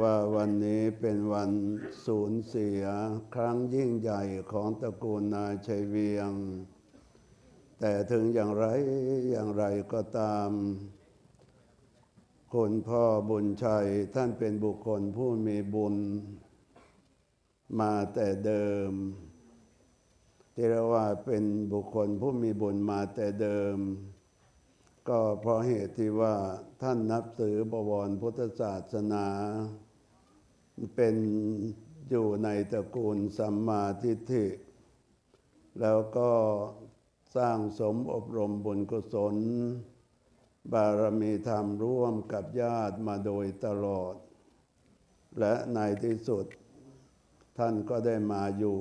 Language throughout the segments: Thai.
ว่าวันนี้เป็นวันสูญเสียครั้งยิ่งใหญ่ของตระกูลนายชัยเวียง แต่ถึงอย่างไรอย่างไรก็ตามคุณพ่อบุญชัยท่านเป็นบุคคลผู้มีบุญ มาแต่เดิมที่เรียกว่าเป็นบุคคลผู้มีบุญมาแต่เดิม ก็เพราะเหตุที่ว่าท่านนับถือบวรพุทธศาสนา เป็นอยู่ในตระกูลสัมมาทิฏฐิ แล้วก็สร้างสมอบรมบุญกุศล บารมีธรรมร่วมกับญาติมาโดยตลอด และในที่สุด ท่านก็ได้มาอยู่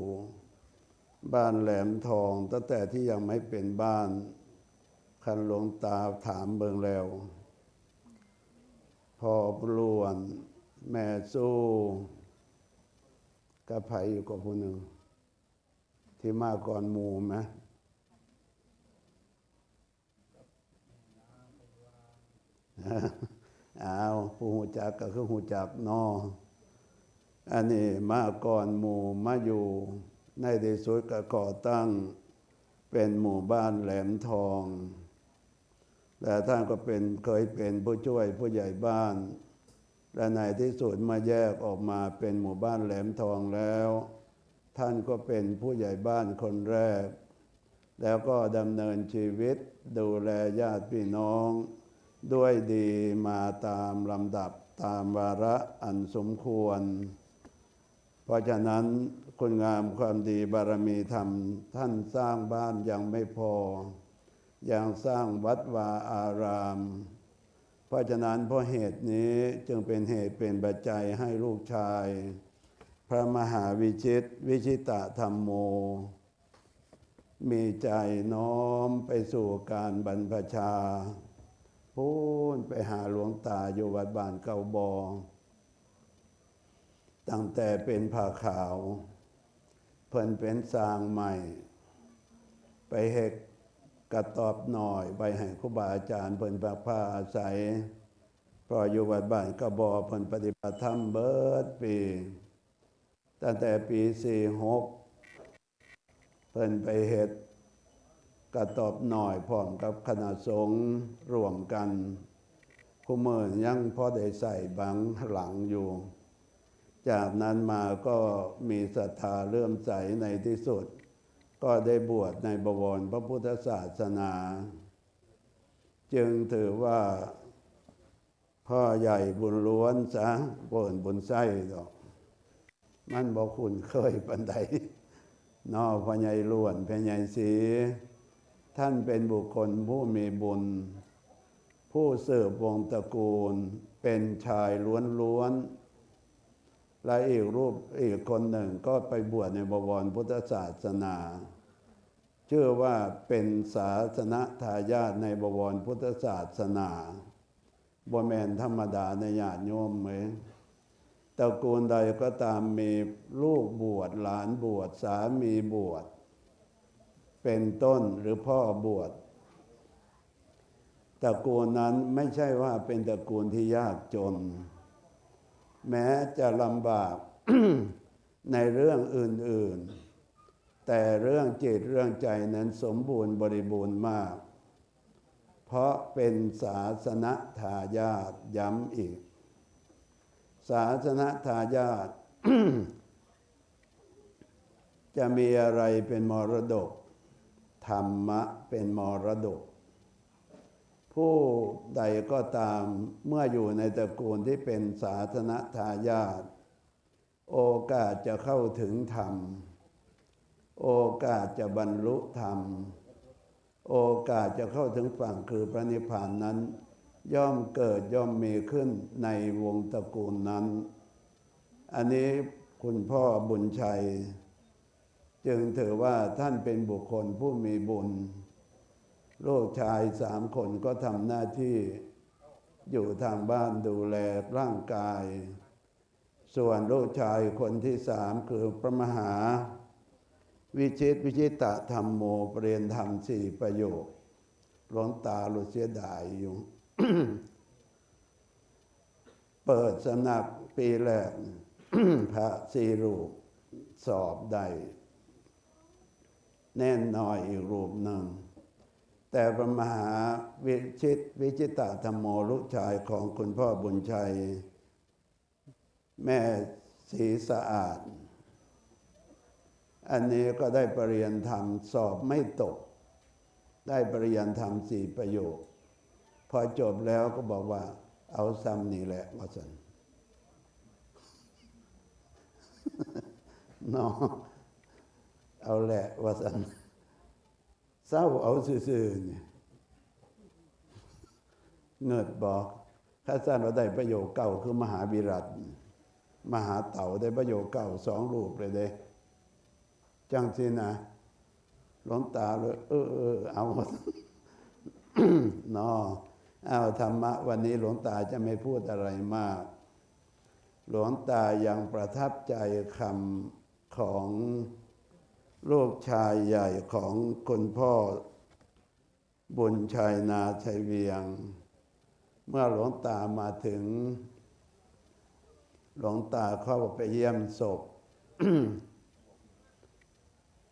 บ้านแหลมทองตั้งแต่ที่ยังไม่เป็นบ้าน คันหลวงตาถามเบิงแล้ว พอปลวน แม่สู้กับไผอยู่กับผู้หนึ่ง ที่มาก่อนหมู่ไหมอ้าวผู้หูจักก็คือหูจักนออันนี้มาก่อนหมู่มาอยู่ในที่สุดก็ก่อตั้งเป็นหมู่บ้านแหลมทองและท่านก็เป็นเคยเป็นผู้ช่วยผู้ใหญ่บ้าน และในที่สุดมาแยกออกมาเป็นหมู่บ้านแหลมทองแล้ว ท่านก็เป็นผู้ใหญ่บ้านคนแรก แล้วก็ดำเนินชีวิตดูแลญาติพี่น้อง ด้วยดีมาตามลำดับตามวาระอันสมควร เพราะฉะนั้นคุณงามความดีบารมีธรรม ท่านสร้างบ้านยังไม่พอ ยังสร้างวัดวาอารามเราะฉะนั้นเพราะเหตุนี้จึงเป็นเหตุเป็นปัจจัยให้ลูกชาย พระมหาวิชิต วิชิตะธรรมโม มีใจน้อมไปสู่การบรรพชา พูนไปหาหลวงตาอยู่วัดบ้านเกาบองตั้งแต่เป็นผ้าขาว เพิ่นเป็นสร้างใหม่ ไปเฮก กระตอบหน่อยไปให้ครูบาอาจารย์เพิ่นพักผ้าอาศัยพออยู่วัดบ้านกระบอเพิ่นปฏิบัติธรรมเบิดปี ตั้งแต่ปีสี่หกเพิ่นไปเฮ็ดกระตอบหน่อยพร้อมกับคณะสงฆ์รวมกันคู่มือยังพอได้ใส่บังหลังอยู่ จากนั้นมาก็มีศรัทธาเลื่มใสในที่สุด ก็ได้บวชในบวรพระพุทธศาสนา จึงถือว่า พ่อใหญ่บุญล้วนซะเปินบุญไส้ดอก มันบอกคุณเคยปันใดนอพ่อใหญ่ล้วนพ่อใหญ่สีท่านเป็นบุคคลผู้มีบุญ ผู้เสืบวงศ์ตระกูล เป็นชายล้วนๆและอีกรูปอีกคนหนึ่งก็ไปบวชในบวรพุทธศาสนา เชื่อว่าเป็นศาสนทายาทในบวรพุทธศาสนาบแมนธรรมดาในญาติโยมไหมตระกูลใดก็ตามมีลูกบวชหลานบวชสามีบวชเป็นต้นหรือพ่อบวชตระกูลนั้นไม่ใช่ว่าเป็นตระกูลที่ยากจน แม้จะลำบากในเรื่องอื่น ๆ แต่เรื่องจิตเรื่องใจนั้นสมบูรณ์บริบูรณ์มาก เพราะเป็นศาสนทายาทย้ำอีก ศาสนทายาทจะมีอะไรเป็นมรดก ธรรมะเป็นมรดก ผู้ใดก็ตามเมื่ออยู่ในตระกูลที่เป็นศาสนทายาทโอกาสจะเข้าถึงธรรม โอกาสจะบรรลุธรรม โอกาสจะเข้าถึงฝั่งคือพระนิพพานนั้น ย่อมเกิดย่อมมีขึ้นในวงตระกูลนั้น อันนี้คุณพ่อบุญชัย จึงถือว่าท่านเป็นบุคคลผู้มีบุญ ลูกชายสามคนก็ทำหน้าที่อยู่ทางบ้านดูแลร่างกาย ส่วนลูกชายคนที่สามคือพระมหา วิชิตวิชิตะธรรมโมเปรียนธรรมสี่ประโยคหลวงตาหลุดเสียดายอยู่เปิดสำนักปีแรกพระสี่รูปสอบได้แน่นหน่อยอีกรูปหนึ่ง แต่พระมหาวิชิตวิจิตรธรรมโมลูกชายของคุณพ่อบุญชัย แม่สีสะอาด อันนี้ก็ได้ปรริญญาธรรมสอบไม่ตก ได้ปริญญาธรรมสี่ประโยค พอจบแล้วก็บอกว่า เอาซ้ำนี่แหละว่าสันเนาะเอาแหละว่าสันเศร้าเอาซื่อๆเนี่ยเงิดบอกข้าสั้นว่าได้ประโยคเก่าคือมหาวิรัตมหาเต่าได้ประโยคเก่าสองรูปเลยเด้ จังสินะหลวงตาเลยเออเออเอาเนาะเอาธรรมะ วันนี้หลวงตาจะไม่พูดอะไรมาก หลวงตายังประทับใจคำของลูกชายใหญ่ของคุณพ่อ บุญชัยนาชัยเวียง เมื่อหลวงตามาถึง หลวงตาเข้าไปเยี่ยมศพ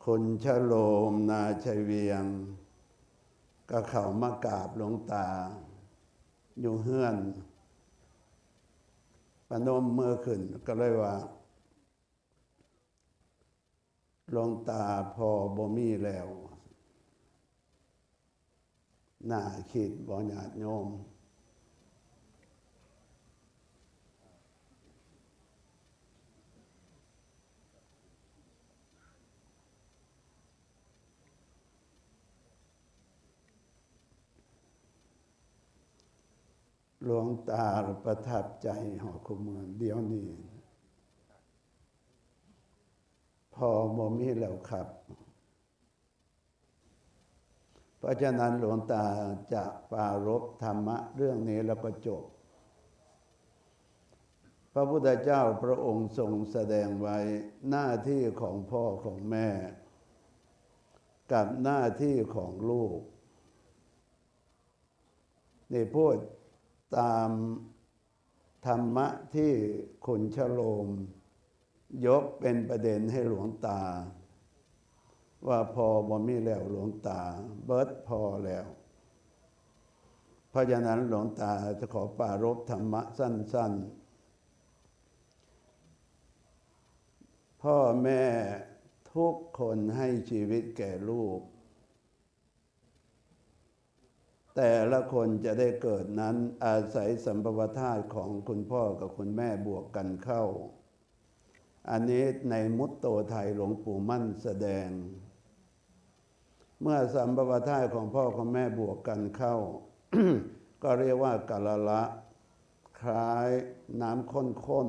คุณชโลมนาชัยเวียง ก็เขามากราบหลวงตา อยู่เฮือนปนมเมื่อขึ้นก็เลยว่าหลวงตาพอบ่มีแล้วน่าคิดบ่ญาติโยม หลวงตาประทับใจหอคุมเมืองเดียวนี้ พอบ่มีแล้วครับ เพราะฉะนั้นหลวงตาจะปารบธรรมะเรื่องนี้แล้วก็จบ พระพุทธเจ้าพระองค์ทรงแสดงไว้หน้าที่ของพ่อของแม่ กับหน้าที่ของลูกนี่พูด ตามธรรมะที่คุณชโลม ยกเป็นประเด็นให้หลวงตา ว่าพอบ่มีแล้วหลวงตา เบิดพอแล้ว เพราะฉะนั้นหลวงตาจะขอปรารบธรรมะสั้น ๆ พ่อแม่ทุกคนให้ชีวิตแก่ลูก แต่ละคนจะได้เกิดนั้นอาศัยสัมปวธาตุของคุณพ่อกับคุณแม่บวกกันเข้า อันนี้ในมุตโตไทยหลวงปู่มั่นแสดง เมื่อสัมปวธาตุของพ่อของแม่บวกกันเข้า ก็เรียกว่ากาละละ คล้ายน้ำข้น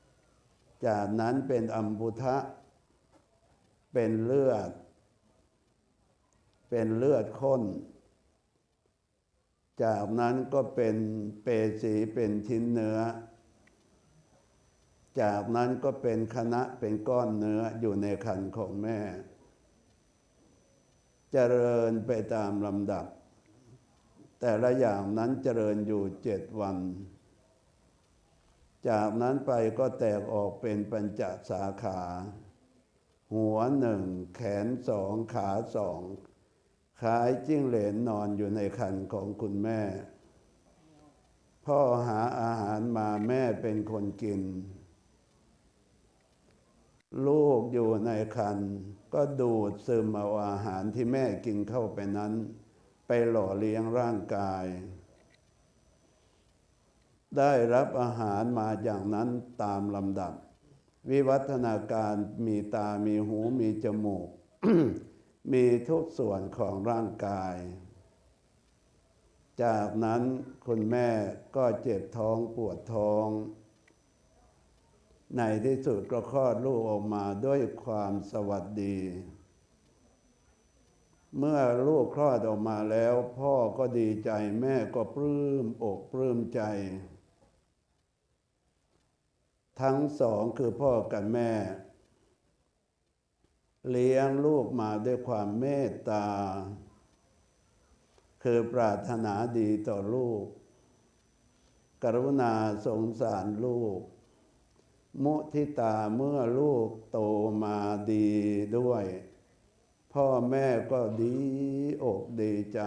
ๆ จากนั้นเป็นอัมพุทะ เป็นเลือด เป็นเลือดข้น จากนั้นก็เป็นเปสีเป็นชิ้นเนื้อ จากนั้นก็เป็นคณะเป็นก้อนเนื้ออยู่ในคันของแม่ เจริญไปตามลำดับ แต่ละอย่างนั้นเจริญอยู่เจ็ดวัน จากนั้นไปก็แตกออกเป็นปัญจสาขา หัวหนึ่งแขนสองขาสอง ขายจิ้งเหลนนอนอยู่ในคันของคุณแม่ พ่อหาอาหารมาแม่เป็นคนกิน ลูกอยู่ในคัน ก็ดูดซึมเอาอาหารที่แม่กินเข้าไปนั้น ไปหล่อเลี้ยงร่างกาย ได้รับอาหารมาอย่างนั้นตามลำดับ วิวัฒนาการมีตามีหูมีจมูก มีทุกส่วนของร่างกาย จากนั้นคุณแม่ก็เจ็บท้องปวดท้อง ในที่สุดก็คลอดลูกออกมาด้วยความสวัสดี เมื่อลูกคลอดออกมาแล้ว พ่อก็ดีใจแม่ก็ปลื้มอกปลื้มใจ ทั้งสองคือพ่อกับแม่ เลี้ยงลูกมาด้วยความเมตตา คือปรารถนาดีต่อลูก กรุณาสงสารลูก มุทิตาเมื่อลูกโตมาดีด้วย พ่อแม่ก็ดีอกดีใจ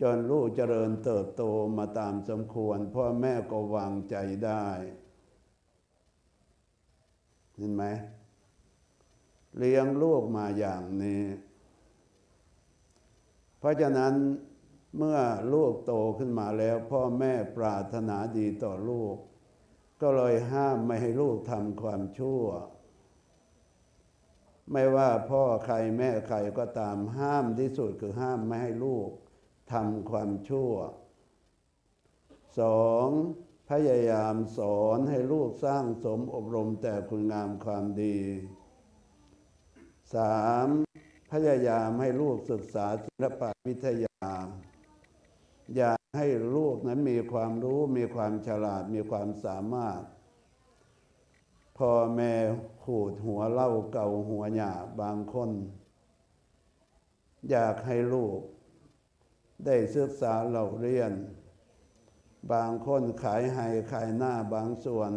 จนลูกเจริญเติบโตมาตามสมควร พ่อแม่ก็วางใจได้ เห็นไหม เลี้ยงลูกมาอย่างนี้ เพราะฉะนั้นเมื่อลูกโตขึ้นมาแล้ว พ่อแม่ปรารถนาดีต่อลูก ก็เลยห้ามไม่ให้ลูกทำความชั่ว ไม่ว่าพ่อใครแม่ใครก็ตามห้ามที่สุดคือห้ามไม่ให้ลูกทำความชั่วสองพยายามสอนให้ลูกสร้างสมอบรมแต่คุณงามความดี สามพยายามให้ลูกศึกษาศิลปะวิทยา อยากให้ลูกนั้นมีความรู้มีความฉลาดมีความสามารถ พ่อแม่ขูดหัวเล่าเก่าหัวหยาบางคน อยากให้ลูก ได้ศึกษาเราเรียน บางคนขายให้ขายหน้าบางส่วน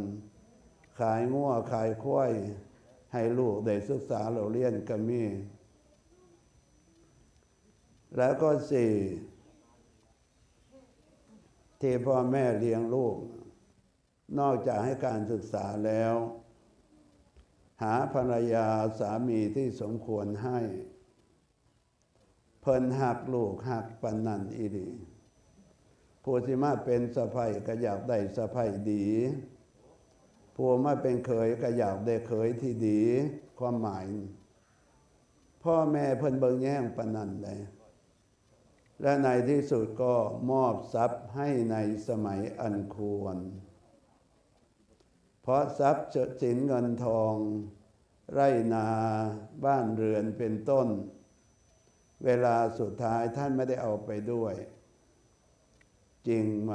ขายงัวขายควาย ให้ลูกได้ศึกษาเราเรียนก็มี แล้วก็สี่ที่พ่อแม่เลี้ยงลูก นอกจากให้การศึกษาแล้ว หาภรรยาสามีที่สมควรให้ เพิ่นหักลูกหักปันนันอีดีผู้ที่มาเป็นสะพ้ยก็อยากได้สะพ้ยดี ผู้มาเป็นเขยก็อยากได้เขยที่ดี ความหมาย พ่อแม่เพิ่นเบิงแย่งปนนันเลยและในที่สุดก็มอบทรัพย์ให้ในสมัยอันควร เพราะทรัพย์สินเงินทอง ไรนาบ้านเรือนเป็นต้น เวลาสุดท้ายท่านไม่ได้เอาไปด้วย จริงไหม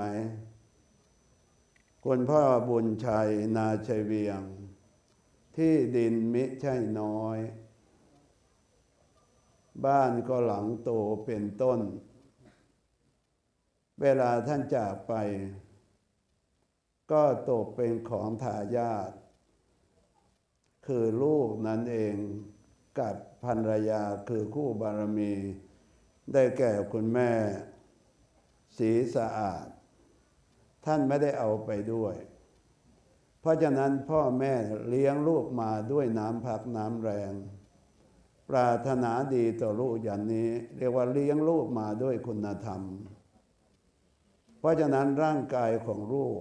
คุณพ่อบุญชัยนาชัยเวียง ที่ดินมิใช่น้อย บ้านก็หลังโตเป็นต้น เวลาท่านจากไป ก็ตกเป็นของทายาทคือลูกนั้นเองกับภรรยาคือคู่บารมี ได้แก่คุณแม่ สีสะอาด ท่านไม่ได้เอาไปด้วย เพราะฉะนั้นพ่อแม่เลี้ยงลูกมาด้วยน้ำพักน้ำแรง ปรารถนาดีต่อลูกอย่างนี้ เรียกว่าเลี้ยงลูกมาด้วยคุณธรรม เพราะฉะนั้นร่างกายของลูก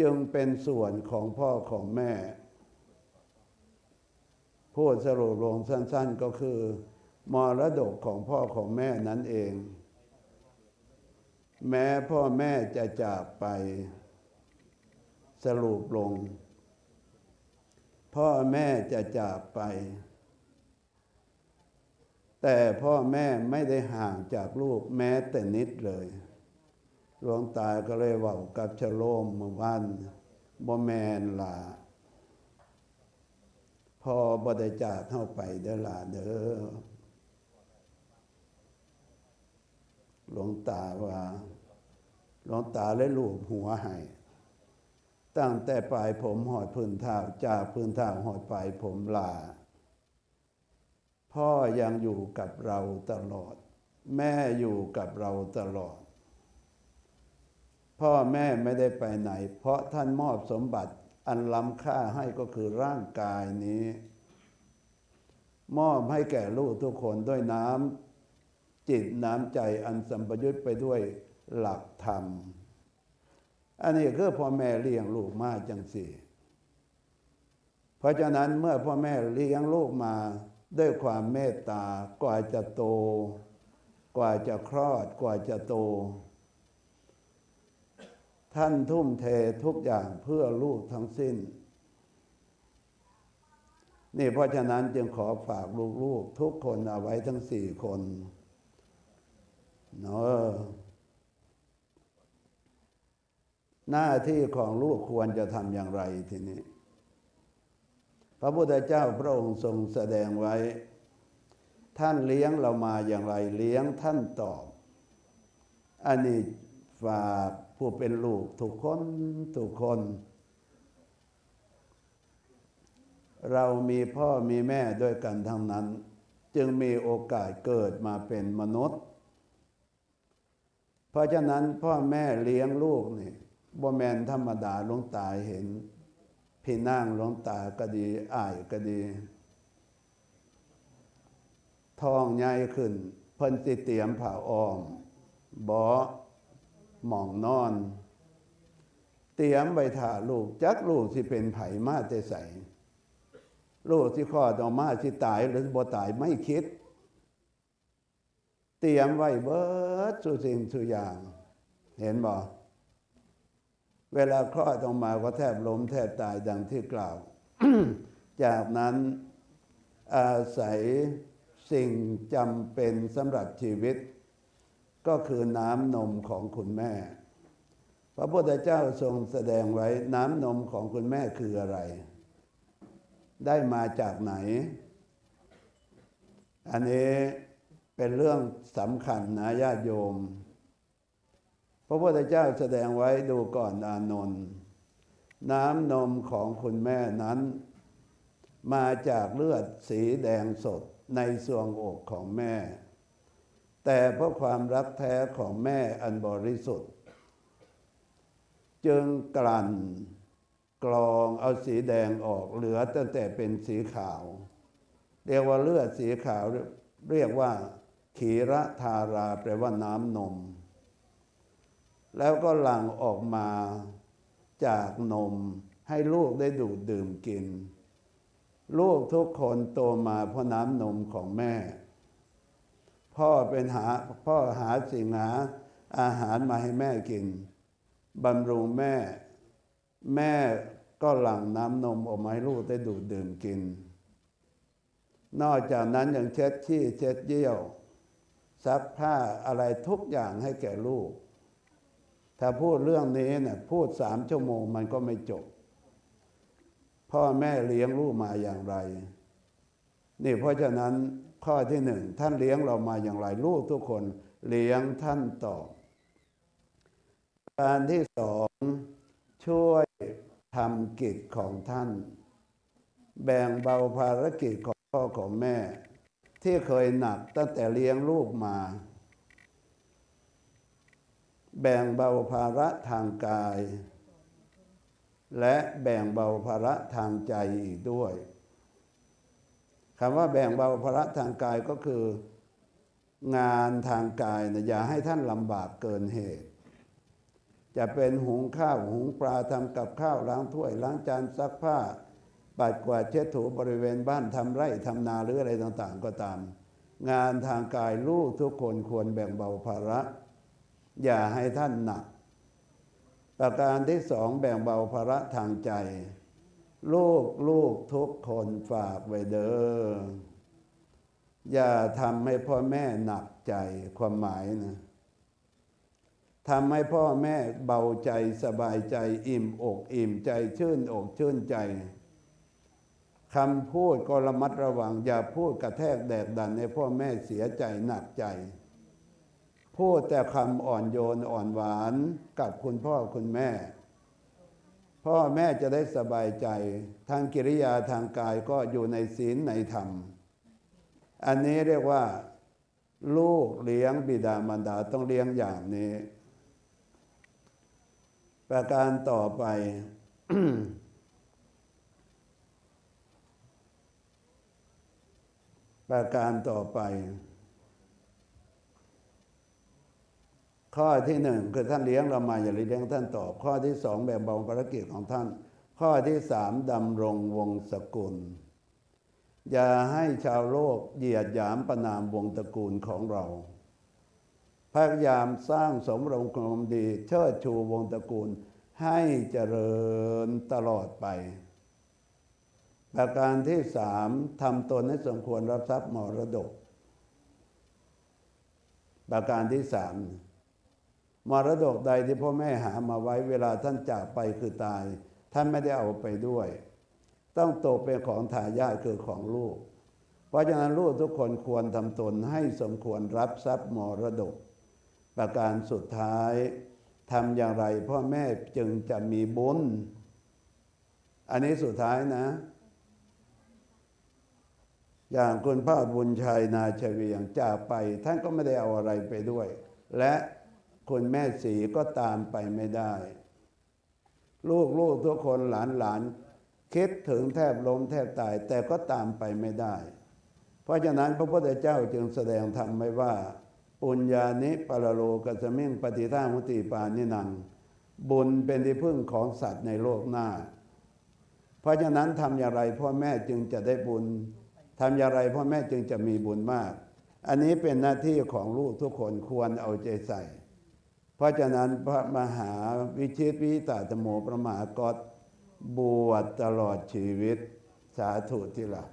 จึงเป็นส่วนของพ่อของแม่ พูดสรุปลงสั้น ๆก็คือมรดกของพ่อของแม่นั้นเอง แม้พ่อแม่จะจากไปสรุปลง พ่อแม่จะจากไป แต่พ่อแม่ไม่ได้ห่างจากลูกแม้แต่นิดเลยหลวงตาก็เลยว่ากับชโลมเมื่อวันบ่แมนลาพอบไดจากเข้าไปเด้อลาเด้อ หลวงตาว่าหลวงตาเลยลูบหัวให้ตั้งแต่ปลายผมหอดพื้นเท้าจากพื้นเท้าหอดปลายผมลา พ่อยังอยู่กับเราตลอด แม่อยู่กับเราตลอด พ่อแม่ไม่ได้ไปไหน เพราะท่านมอบสมบัติอันล้ำค่าให้ก็คือร่างกายนี้ มอบให้แก่ลูกทุกคนด้วยน้ำ จิตน้ำใจอันสัมปยุตไปด้วยหลักธรรม อันนี้คือพ่อแม่เลี้ยงลูกมาจังสี่ เพราะฉะนั้นเมื่อพ่อแม่เลี้ยงลูกมาด้วยความเมตตากว่าจะโต กว่าจะคลอดกว่าจะโต ท่านทุ่มเททุกอย่างเพื่อลูกทั้งสิ้น นี่เพราะฉะนั้นจึงขอฝากลูกๆทุกคนเอาไว้ทั้งสี่คน เนาะหน้าที่ของลูกควรจะทำอย่างไรทีนี้ พระพุทธเจ้าพระองค์ทรงแสดงไว้ ท่านเลี้ยงเรามาอย่างไร เลี้ยงท่านตอบ อันนี้ฝากผู้เป็นลูกทุกคนทุกคน เรามีพ่อมีแม่ด้วยกันทั้งนั้น จึงมีโอกาสเกิดมาเป็นมนุษย์ ราะฉะนั้นพ่อแม่เลี้ยงลูกนี่บ่แมนธรรมดาหลวงตาเห็น พี่นั่งหลวงตาก็ดีอ้ายก็ดีทองใหญ่ขึ้น เพิ่นสิเตรียมผ้าอ้อมบ่หมองนอน เตรียมไว้ถ่าลูก จักลูกสิเป็นไผมาแต่ใสลูกที่คลอดออมาสิตายหรือบ่ตายไม่คิด เตรียมไว้เบิดสุสิ่งสุอย่าง เห็นบ่เวลาคลอดออกมาก็แทบล้มแทบตายดังที่กล่าว จากนั้นอาศัยสิ่งจำเป็นสำหรับชีวิต ก็คือน้ำนมของคุณแม่ พระพุทธเจ้าทรงแสดงไว้น้ำนมของคุณแม่คืออะไร ได้มาจากไหน อันนี้ เป็นเรื่องสำคัญนะญาติโยม พระพุทธเจ้าแสดงไว้ดูก่อนอานนท์น้ำนมของคุณแม่นั้น มาจากเลือดสีแดงสดในสวงอกของแม่ แต่เพราะความรักแท้ของแม่อันบริสุทธิ์ จึงกลั่นกรองเอาสีแดงออกเหลือตั้งแต่เป็นสีขาว เรียกว่าเลือดสีขาวเรียกว่า ขีระธาราแปลว่าน้ำนม แล้วก็หลั่งออกมาจากนมให้ลูกได้ดูดดื่มกิน ลูกทุกคนโตมาเพราะน้ำนมของแม่ พ่อเป็นหาพ่อหาสิ่งหาอาหารมาให้แม่กินบำรุงแม่ แม่ก็หลั่งน้ำนมออกมาให้ลูกได้ดูดดื่มกิน นอกจากนั้นยังเช็ดขี้เช็ดเยี่ยว ซักผ้าอะไรทุกอย่างให้แก่ลูก ถ้าพูดเรื่องนี้เนี่ยพูดสามชั่วโมงมันก็ไม่จบ พ่อแม่เลี้ยงลูกมาอย่างไร นี่เพราะฉะนั้นข้อที่หนึ่งท่านเลี้ยงเรามาอย่างไรลูกทุกคนเลี้ยงท่านตอบการที่สองช่วยทำกิจของท่าน แบ่งเบาภารกิจของพ่อของแม่ ที่เคยหนักตั้งแต่เลี้ยงลูกมา แบ่งเบาภาระทางกาย และแบ่งเบาภาระทางใจอีกด้วยคำว่าแบ่งเบาภาระทางกายก็คือ งานทางกายนะอย่าให้ท่านลำบากเกินเหตุ จะเป็นหุงข้าวหุงปลาทำกับข้าวล้างถ้วยล้างจานซักผ้า ปัดกวาดเช็ดถูบริเวณบ้านทำไร่ทำนาหรืออะไรต่างๆก็ตาม งานทางกายลูกทุกคนควรแบ่งเบาภาระ อย่าให้ท่านหนัก ประการที่สองแบ่งเบาภาระทางใจ ลูกลูกทุกคนฝากไว้เด้ออย่าทำให้พ่อแม่หนักใจความหมายนะทำให้พ่อแม่เบาใจสบายใจอิ่มอกอิ่มใจชื่นอกชื่นใจ คำพูดก็ระมัดระวัง อย่าพูดกระแทกแดกดัน ให้พ่อแม่เสียใจหนักใจ พูดแต่คำอ่อนโยนอ่อนหวานกับคุณพ่อคุณแม่ พ่อแม่จะได้สบายใจ ทางกิริยาทางกายก็อยู่ในศีลในธรรม อันนี้เรียกว่า ลูกเลี้ยงบิดามารดาต้องเลี้ยงอย่างนี้ ประการต่อไป ประการต่อไป ข้อที่หนึ่งคือท่านเลี้ยงเรามาอย่าเลี้ยงท่านตอบ ข้อที่สองแบ่งเบาภารกิจของท่าน ข้อที่สามดำรงวงศกุล อย่าให้ชาวโลกเหยียดหยามประนามวงตระกูลของเราพยายามสร้างสมรมความดี เชิดชูวงตระกูลให้เจริญตลอดไป ประการที่สามทำตนให้สมควรรับทรัพย์มรดก ประการที่สามมรดกใดที่พ่อแม่หามาไว้เวลาท่านจากไปคือตาย ท่านไม่ได้เอาไปด้วย ต้องตกเป็นของทายาทคือของลูก เพราะฉะนั้นลูกทุกคนควรทำตนให้สมควรรับทรัพย์มรดก ประการสุดท้ายทำอย่างไรพ่อแม่จึงจะมีบุญ อันนี้สุดท้ายนะ อย่างคุณพ่อบุญชัยนาชเวียงจากไปท่านก็ไม่ได้เอาอะไรไปด้วย และคุณแม่สีก็ตามไปไม่ได้ ลูกลูกทุกคนหลานหลานคิดถึงแทบล้มแทบตาย แต่ก็ตามไปไม่ได้ เพราะฉะนั้นพระพุทธเจ้าจึงแสดงธรรมไว้ว่า ปุญญานิปรโลกัสมิงปฏิท่ามุติปานินัง บุญเป็นที่พึ่งของสัตว์ในโลกหน้า เพราะฉะนั้นทำอย่างไรพ่อแม่จึงจะได้บุญ ทำอย่างไรพ่อแม่จึงจะมีบุญมาก อันนี้เป็นหน้าที่ของลูกทุกคนควรเอาใจใส่ เพราะฉะนั้นพระมหาวิชิตวิตาตโมพระมากตบวชตลอดชีวิตสาธุที่หลัง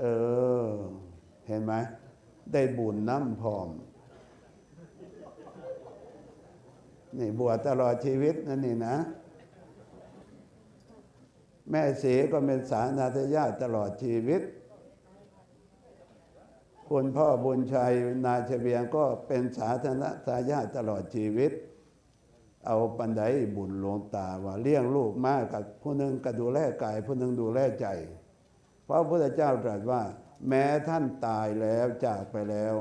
เออ เห็นไหม ได้บุญน้ำพร้อม นี่บวชตลอดชีวิตนั่นนี่นะ แม่เสียก็เป็นสานาทญาตตลอดชีวิต คุณพ่อบุญชัยนาชเวียงก็เป็นสาธารณทายาทตลอดชีวิต เอาปันไดบุญหลวงตาว่าเลี้ยงลูกมากกับผู้หนึ่งก็ดูแลกาย ผู้หนึ่งดูแลใจ เพราะพระพุทธเจ้าตรัสว่า แม้ท่านตายแล้วจากไปแล้ว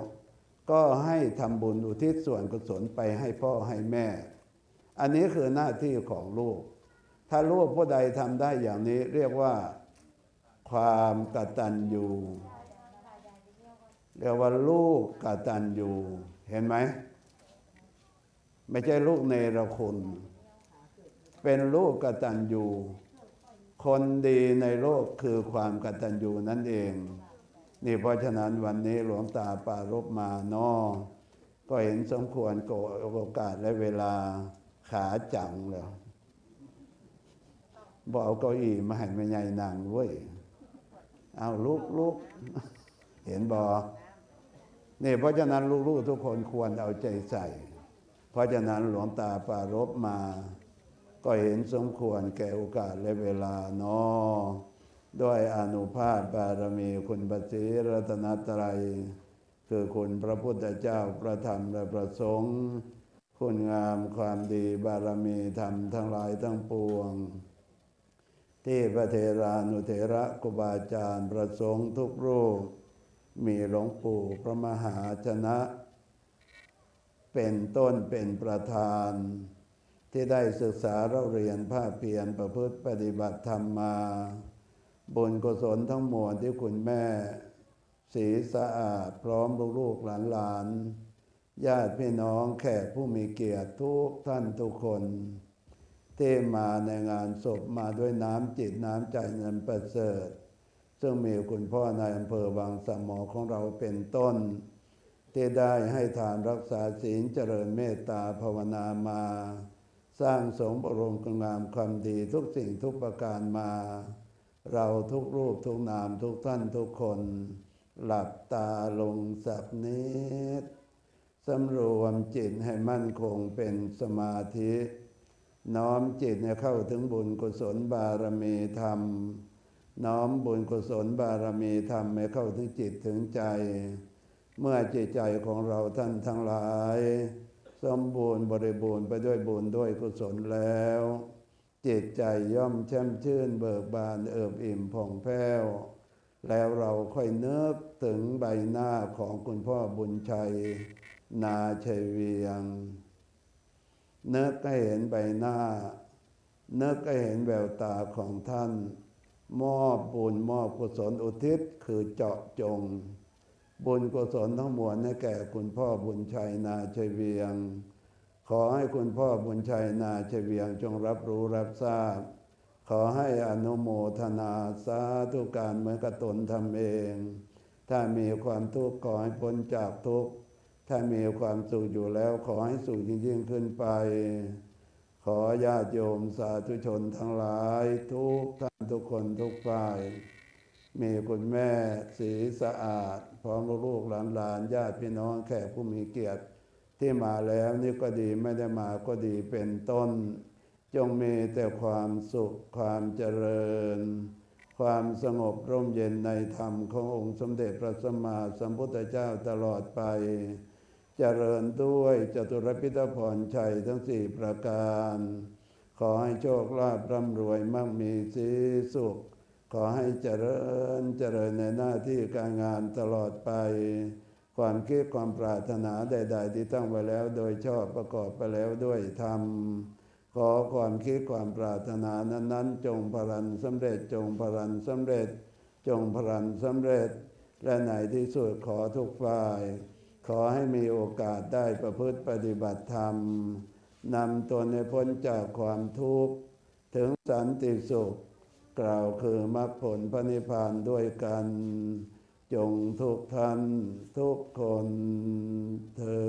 ก็ให้ทำบุญอุทิศส่วนกุศลไปให้พ่อให้แม่ อันนี้คือหน้าที่ของลูก ถ้าลูกผู้ใดทำได้อย่างนี้เรียกว่าความกตัญญูเรียกว่าลูกกตัญญูเห็นไหม ไม่ใช่ลูกเนรคุณ เป็นลูกกตัญญูคนดีในโลกคือความกตัญญูนั่นเอง นี่เพราะฉะนั้นวันนี้หลวงตาปารบมานอก็เห็นสมควรโกโอกาสและเวลาขาจังแล้ว บอกเอาเก้าอี้มาให้แม่ใหญ่นางเว้ยเอาลุกลุกเห็นบอนี่เพราะฉะนั้นลูกๆทุกคนควรเอาใจใส่ เพราะฉะนั้นหลวงตาปารบมา ก็เห็นสมควรแก่โอกาสและเวลาเนอด้วยอนุภาพบารมีคุณปฏิรัตนตรัย คือคุณพระพุทธเจ้าประธรรมและประสงค์คุณงามความดีบารมีธรรมทั้งหลายทั้งปวง ที่พระเทรานุเถระกุบาอาจารย์ประสงค์ทุกรูป มีหลวงปู่พระมหาชนะ เป็นต้นเป็นประธาน ที่ได้ศึกษาเราเรียนภาคเพียรประพฤติปฏิบัติธรรมมาบุญกุศลทั้งมวลที่คุณแม่ สีสะอาดพร้อมลูกๆหลานๆญาติพี่น้องแขกผู้มีเกียรติทุกท่านทุกคน ที่มาในงานศพมาด้วยน้ำจิตน้ำใจเงินประเสริฐ ซึ่งมีคุณพ่อนายอำเภอบางสมหมอของเราเป็นต้น ที่ได้ให้ทานรักษาศีลเจริญเมตตาภาวนามา สร้างสมบรมกงามความดีทุกสิ่งทุกประการมา เราทุกรูปทุกนามทุกท่านทุกคน หลับตาลงสักนิดสำรวมจิตให้มั่นคงเป็นสมาธิ น้อมจิตเนี่ยเข้าถึงบุญกุศลบารมีธรรม น้อมบุญกุศลบารมีธรรมให้เข้าถึงจิตถึงใจ เมื่อจิตใจของเราท่านทั้งหลาย สมบูรณ์บริบูรณ์ไปด้วยบุญด้วยกุศลแล้ว จิตใจย่อมแช่มชื่นเบิกบานเอิบอิ่มผ่องแผ้ว แล้วเราค่อยเนึกถึงใบหน้าของคุณพ่อบุญชัย นาชัยเวียง นึกให้เห็นใบหน้านึกให้เห็นแววตาของท่าน มอบบุญมอบกุศลอุทิศคือเจาะจง บุญกุศลทั้งมวลให้แก่คุณพ่อบุญชัยนาชัยเวียง ขอให้คุณพ่อบุญชัยนาชัยเวียงจงรับรู้รับทราบ ขอให้อนุโมทนาสาธุการเหมือนกับตนทำเอง ถ้ามีความทุกข์ขอให้พ้นจากทุกข์ ถ้ามีความสุขอยู่แล้วขอให้สุขยิ่งๆขึ้นไป ขอญาติโยมสาธุชนทั้งหลาย ทุกท่านทุกคนทุกฝ่าย มีคุณแม่สีสะอาด พร้อมลูกๆหลานญาติพี่น้องแขกผู้มีเกียรติ ที่มาแล้วนี่ก็ดีไม่ได้มาก็ดีเป็นต้น จงมีแต่ความสุขความเจริญ ความสงบร่มเย็นในธรรมขององค์สมเด็จพระสัมมาสัมพุทธเจ้าตลอดไป เจริญด้วยจตุรพิทพรชัยทั้งสี่ประการ ขอให้โชคลาภร่ำรวยมั่งมีสีสุข ขอให้เจริญเจริญในหน้าที่การงานตลอดไป ความคิดความปรารถนาใด ๆ ที่ตั้งไว้แล้วโดยชอบประกอบไปแล้วด้วยธรรมขอความคิดความปรารถนานั้น ๆ จงพลันสำเร็จจงพลันสำเร็จ จงพลันสำเร็จ และในที่สุดขอทุกฝ่าย ขอให้มีโอกาสได้ประพฤติปฏิบัติธรรมนำตนให้พ้นจากความทุกข์ ถึงสันติสุข กล่าวคือมรรคผลพระนิพพานด้วยกัน จงทุกท่านทุกคนเธอ